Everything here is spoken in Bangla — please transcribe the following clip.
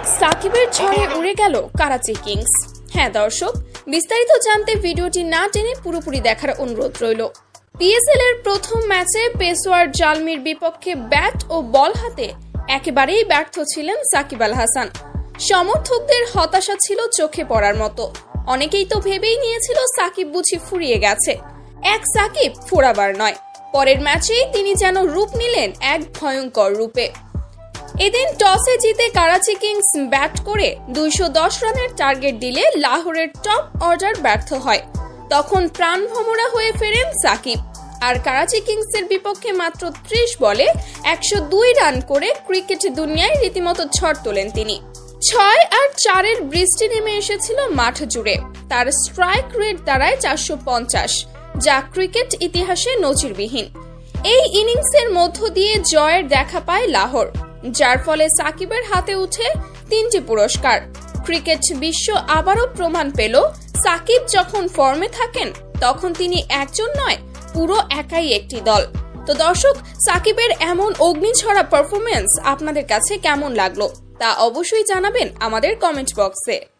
এক সাকিবের ঝড়ে উড়ে গেল কারাচি কিংস। হ্যাঁ দর্শক বিস্তারিত জানতে ভিডিওটি না টেনে পুরোপুরি দেখার অনুরোধ রইল। পিএসএল এর প্রথম ম্যাচে পেশোয়ার জালমির বিপক্ষে ব্যাট ও বল হাতে একেবারেই ব্যর্থ ছিলেন সাকিব আল হাসান। সমর্থকদের হতাশা ছিল চোখে পড়ার মতো। অনেকেই তো ভেবেই নিয়েছিল সাকিব বুঝি ফুরিয়ে গেছে। এক সাকিব ফোরাবার নয়। পরের ম্যাচেই তিনি যেন রূপ নিলেন এক ভয়ঙ্কর রূপে। এদিন টসে জিতে কারাচি কিংস ব্যাট করে দুইশো দশ রানের টার্গেট দিলে লাহোরের টপ অর্ডার ব্যর্থ হয়। তখন প্রাণভমরা হয়ে ফেরেন সাকিব। আর কারাচি কিংসের বিপক্ষে মাত্র ত্রিশ বলে একশো দুই রান করে ক্রিকেট দুনিয়ায় রীতিমতো ঝড় তোলেন তিনি। ছয় আর চারের বৃষ্টি নেমে এসেছিল মাঠ জুড়ে। তার স্ট্রাইক রেট দাঁড়ায় চারশো পঞ্চাশ, যা ক্রিকেট ইতিহাসে নজিরবিহীন। এই ইনিংসের মধ্য দিয়ে জয়ের দেখা পায় লাহোর। যার ফলে সাকিবের হাতে উঠে তিনটি পুরস্কার। ক্রিকেট বিশ্ব আবারও প্রমাণ পেল, সাকিব যখন ফর্মে থাকেন, তখন তিনি একজন নয়, পুরো একাই একটি দল। তো দর্শক, সাকিবের এমন অগ্নিঝরা পারফরমেন্স আপনাদের কাছে কেমন লাগল? তা অবশ্যই জানাবেন আমাদের কমেন্ট বক্সে